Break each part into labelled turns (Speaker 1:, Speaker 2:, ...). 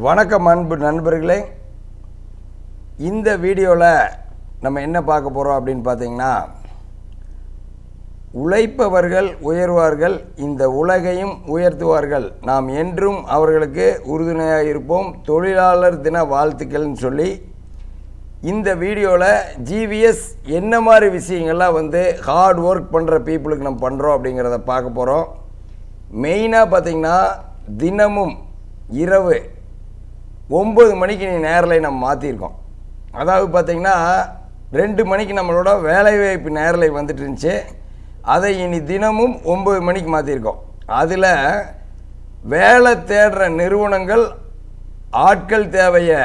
Speaker 1: வணக்கம் அன்பு நண்பர்களே. இந்த வீடியோவில் நம்ம என்ன பார்க்க போகிறோம் அப்படின்னு பார்த்தீங்கன்னா உழைப்பவர்கள் உயர்வார்கள் இந்த உலகையும் உயர்த்துவார்கள். நாம் என்றும் அவர்களுக்கு உறுதுணையாக இருப்போம். தொழிலாளர் தின வாழ்த்துக்கள்னு சொல்லி இந்த வீடியோவில் ஜிவிஎஸ் என்ன மாதிரி விஷயங்கள்லாம் வந்து ஹார்ட் ஒர்க் பண்ணுற பீப்புளுக்கு நம்ம பண்ணுறோம் அப்படிங்கிறத பார்க்க போகிறோம் மெயினாக பார்த்திங்கன்னா தினமும் இரவு ஒம்பது மணிக்கு நீ நேரலை நம்ம மாற்றிருக்கோம் அதாவது பார்த்திங்கன்னா ரெண்டு மணிக்கு நம்மளோட வேலைவாய்ப்பு நேரலை வந்துட்டு இருந்துச்சு. அதை இனி தினமும் ஒம்பது மணிக்கு மாற்றிருக்கோம் அதில் வேலை தேடுற நிறுவனங்கள் ஆட்கள் தேவையை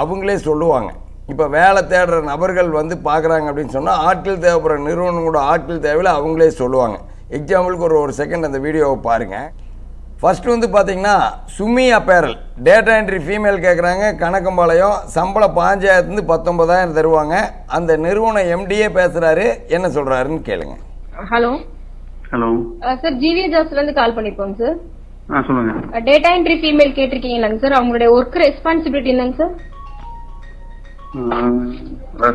Speaker 1: அவங்களே சொல்லுவாங்க. இப்போ வேலை தேடுற நபர்கள் வந்து பார்க்குறாங்க அப்படின்னு சொன்னால் ஆட்கள் தேவைப்படுற நிறுவனங்களோட ஆட்கள் தேவையில் அவங்களே சொல்லுவாங்க. எக்ஸாம்பிளுக்கு ஒரு ஒரு செகண்ட் அந்த வீடியோவை பாருங்கள் ஃபர்ஸ்ட் வந்து பார்த்தீங்கன்னா Sumi apparel data entry female கேட்குறாங்க கணக்கம்பாளையம் சம்பளம் பாஞ்சாயிரத்துலேருந்து பத்தொன்பதாயிரம் தருவாங்க. அந்த நிறுவனம் எம்டிஏ பேசுகிறாரு என்ன சொல்கிறாருன்னு கேளுங்க.
Speaker 2: ஹலோ
Speaker 3: ஹலோ
Speaker 2: சார் ஜிவி ஜாஸ்ல இருந்து கால் பண்ணிருக்கோங்க சார்
Speaker 3: சொல்லுங்க.
Speaker 2: டேட்டா என்ட்ரி ஃபீமேல் கேட்டிருக்கீங்களாங்க சார் அவங்களுடைய ஒர்க் ரெஸ்பான்சிபிலிட்டி என்னங்க சார்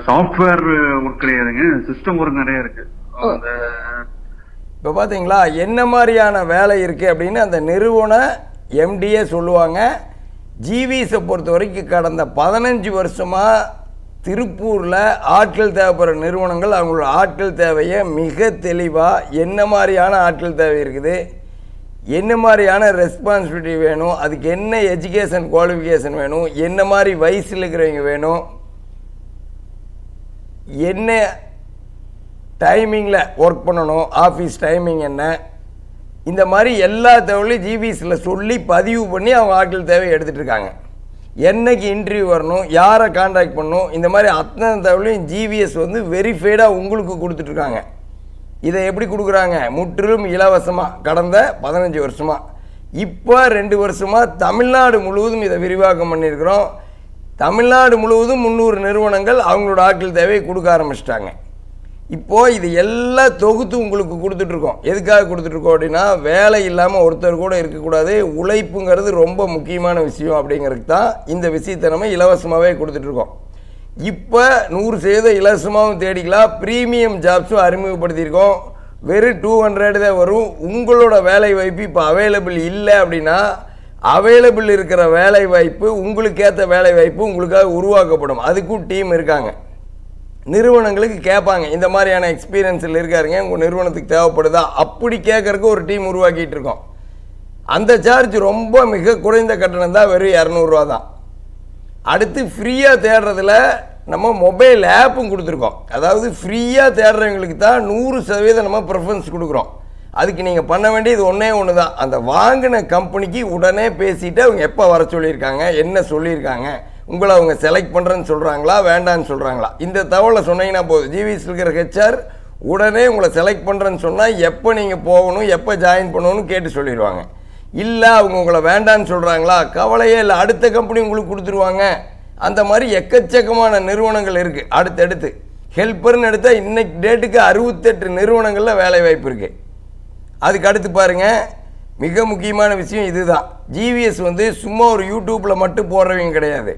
Speaker 3: சாஃப்ட்வேர் ஒர்க் கிடையாதுங்க. சிஸ்டம் ஒர்க் நிறைய இருக்கு. அந்த
Speaker 1: இப்போ பார்த்தீங்களா என்ன மாதிரியான வேலை இருக்குது அப்படின்னு அந்த நிறுவன எம்டிஏ சொல்லுவாங்க. ஜிவிஸை பொறுத்த வரைக்கும் கடந்த பதினஞ்சு வருஷமாக திருப்பூரில் ஆட்கள் தேவைப்படுற நிறுவனங்கள் அவங்களோட ஆட்கள் தேவையை மிக தெளிவாக என்ன மாதிரியான ஆட்கள் தேவை இருக்குது என்ன மாதிரியான ரெஸ்பான்சிபிலிட்டி வேணும் அதுக்கு என்ன எஜுகேஷன் குவாலிஃபிகேஷன் வேணும் என்ன மாதிரி வயசில் இருக்கிறவங்க வேணும் என்ன டைமிங்கில் ஒர்க் பண்ணணும் ஆஃபீஸ் டைமிங் என்ன? இந்த மாதிரி எல்லா தகவலையும் ஜிபிஎஸில் சொல்லி பதிவு பண்ணி அவங்க ஆட்கள் தேவை எடுத்துகிட்டு இருக்காங்க. என்னைக்கு இன்டர்வியூ வரணும் யாரை காண்டாக்ட் பண்ணணும் இந்த மாதிரி அத்தனை தகவலையும் ஜிவிஎஸ் வந்து வெரிஃபைடாக உங்களுக்கு கொடுத்துட்ருக்காங்க இதை எப்படி கொடுக்குறாங்க? முற்றிலும் இலவசமாக கடந்த பதினஞ்சு வருஷமாக இப்போ ரெண்டு வருஷமாக தமிழ்நாடு முழுவதும் இதை விரிவாக்கம் பண்ணியிருக்கிறோம். தமிழ்நாடு முழுவதும் முந்நூறு நிறுவனங்கள் அவங்களோட ஆட்கள் தேவையை கொடுக்க ஆரம்பிச்சிட்டாங்க. இப்போது இது எல்லாம் தொகுத்து உங்களுக்கு கொடுத்துட்ருக்கோம். எதுக்காக கொடுத்துட்ருக்கோம் அப்படின்னா வேலை இல்லாமல் ஒருத்தர் கூட இருக்கக்கூடாது. உழைப்புங்கிறது ரொம்ப முக்கியமான விஷயம் அப்படிங்கிறதுக்கு தான் இந்த விஷயத்தை நம்ம இலவசமாகவே கொடுத்துட்ருக்கோம். இப்போ நூறு சதவீதம் இலவசமாகவும் தேடிக்கலாம். ப்ரீமியம் ஜாப்ஸும் அறிமுகப்படுத்தியிருக்கோம். வெறும் டூ ஹண்ட்ரட் தான் வரும். உங்களோட வேலை வாய்ப்பு இப்போ அவைலபிள் இல்லை அப்படின்னா அவைலபிள் இருக்கிற வேலை வாய்ப்பு உங்களுக்கு ஏற்ற வேலை வாய்ப்பு உங்களுக்காக உருவாக்கப்படும். அதுக்கும் டீம் இருக்காங்க. நிறுவனங்களுக்கு கேட்பாங்க இந்த மாதிரியான எக்ஸ்பீரியன்ஸில் இருக்காருங்க உங்கள் நிறுவனத்துக்கு தேவைப்படுதா? அப்படி கேட்கறக்கு ஒரு டீம் உருவாக்கிட்டு இருக்கோம். அந்த சார்ஜ் ரொம்ப மிக குறைந்த கட்டணம் தான் வெறும் இரநூறுவா தான். அடுத்து ஃப்ரீயாக தேடுறதுல நம்ம மொபைல் ஆப்பும் கொடுத்துருக்கோம். அதாவது ஃப்ரீயாக தேடுறவங்களுக்கு தான் நூறு சதவீதம் நம்ம ப்ரிஃபரன்ஸ் கொடுக்குறோம். அதுக்கு நீங்கள் பண்ண வேண்டியது ஒன்றே ஒன்று தான். அந்த வாங்கின கம்பெனிக்கு உடனே பேசிட்டு அவங்க எப்போ வர சொல்லியிருக்காங்க என்ன சொல்லியிருக்காங்க உங்களை அவங்க செலக்ட் பண்ணுறேன்னு சொல்கிறாங்களா வேண்டான்னு சொல்கிறாங்களா இந்த தகவலை சொன்னீங்கன்னா போதும். ஜிவிஎஸ் இருக்கிற ஹெச்ஆர் உடனே உங்களை செலக்ட் பண்ணுறேன்னு சொன்னால் எப்போ நீங்கள் போகணும் எப்போ ஜாயின் பண்ணணும்னு கேட்டு சொல்லிடுவாங்க. இல்லை அவங்க உங்களை வேண்டான்னு சொல்கிறாங்களா கவலையே இல்லை. அடுத்த கம்பெனி உங்களுக்கு கொடுத்துருவாங்க. அந்த மாதிரி எக்கச்சக்கமான நிறுவனங்கள் இருக்குது அடுத்தடுத்து. ஹெல்ப்பர்னு எடுத்தால் இன்றைக்கு டேட்டுக்கு அறுபத்தெட்டு நிறுவனங்களில் வேலை வாய்ப்பு இருக்குது அதுக்கு அடுத்து பாருங்கள் மிக முக்கியமான விஷயம் இதுதான். ஜிவிஎஸ் வந்து சும்மா ஒரு யூடியூப்பில் மட்டும் போடுறவங்க கிடையாது.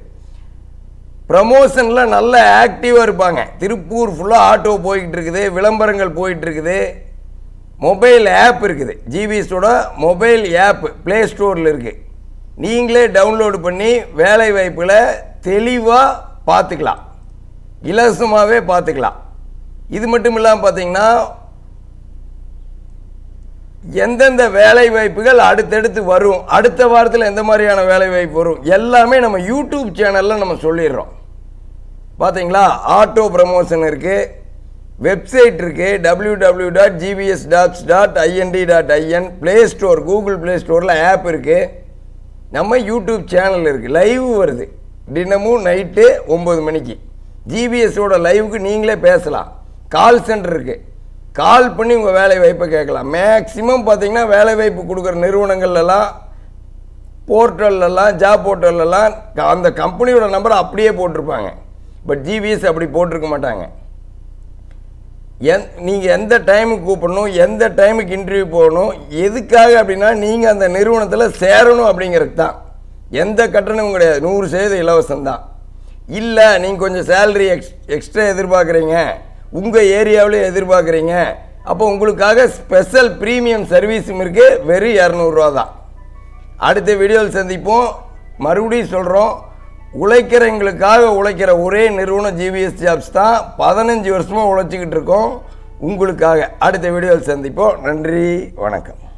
Speaker 1: ப்ரமோஷனில் நல்ல ஆக்டிவாக இருப்பாங்க. திருப்பூர் ஃபுல்லாக ஆட்டோ போய்கிட்டு இருக்குது விளம்பரங்கள் போயிட்டுருக்குது. மொபைல் ஆப் இருக்குது. ஜிபிஎஸோட மொபைல் ஆப் ப்ளே ஸ்டோரில் இருக்குது நீங்களே டவுன்லோடு பண்ணி வேலை வாய்ப்புகளை தெளிவாக பார்த்துக்கலாம். இலவசமாகவே பார்த்துக்கலாம். இது மட்டும் இல்லாமல் பார்த்தீங்கன்னா எந்தெந்த வேலை வாய்ப்புகள் அடுத்தடுத்து வரும். அடுத்த வாரத்தில் எந்த மாதிரியான வேலை வாய்ப்பு வரும்? எல்லாமே நம்ம யூடியூப் சேனலில் நம்ம சொல்லிடுறோம். பார்த்தீங்களா ஆட்டோ ப்ரமோஷன் இருக்குது வெப்சைட் இருக்குது W W dot GPS dots dot INT dot IN play store Google play ஸ்டோரில் ஆப் இருக்குது நம்ம யூடியூப் சேனல் இருக்குது லைவ் வருது தினமும் நைட்டு ஒம்பது மணிக்கு ஜிபிஎஸோட லைவுக்கு நீங்களே பேசலாம். கால் சென்டர் இருக்குது கால் பண்ணி உங்கள் வேலை வாய்ப்பை கேட்கலாம். மேக்ஸிமம் பார்த்தீங்கன்னா வேலை வாய்ப்பு கொடுக்குற நிறுவனங்கள்லாம் போர்ட்டல்லலாம் ஜாப் போர்ட்டல்லலாம் அந்த கம்பெனியோட நம்பரை அப்படியே போட்டிருப்பாங்க. பட் ஜிபிஎஸ் அப்படி போட்டிருக்க மாட்டாங்க. எந் நீங்கள் எந்த டைமுக்கு கூப்பிடணும் எந்த டைமுக்கு இன்டர்வியூ போகணும் எதுக்காக அப்படின்னா நீங்கள் அந்த நிறுவனத்தில் சேரணும் அப்படிங்கிறது தான். எந்த கட்டணமும் கிடையாது. நூறு சதவீதம் இலவசம் தான். இல்லை நீங்கள் கொஞ்சம் சேலரி எக்ஸ் எக்ஸ்ட்ரா எதிர்பார்க்குறீங்க. உங்கள் ஏரியாவிலே எதிர்பார்க்குறீங்க. அப்போ உங்களுக்காக ஸ்பெஷல் ப்ரீமியம் சர்வீஸும் இருக்குது வெறும் இரநூறுவா தான். அடுத்த வீடியோவில் சந்திப்போம். மறுபடியும் சொல்கிறோம் உழைக்கிறவங்களுக்காக உழைக்கிற ஒரே நிறுவனம் ஜிவிஎஸ் ஜாப்ஸ் தான். பதினஞ்சு வருஷமாக உழைச்சிக்கிட்டு இருக்கோம். உங்களுக்காக அடுத்த வீடியோவில் சந்திப்போம். நன்றி. வணக்கம்.